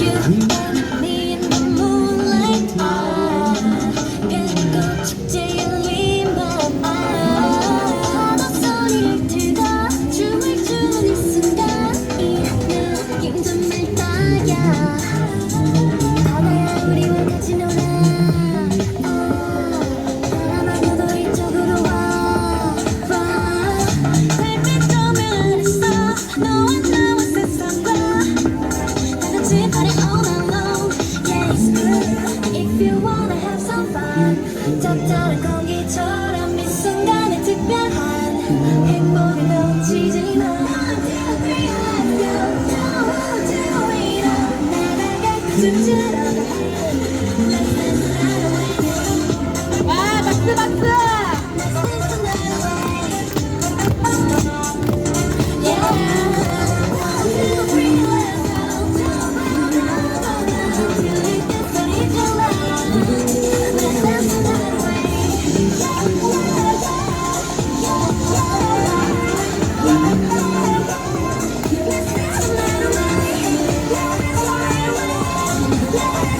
you, me in the moonlight. Ah, gotta go today. 다른 공기처럼 이 순간에 특별한 행복을 놓치지 마 나다가 주주라 Yeah.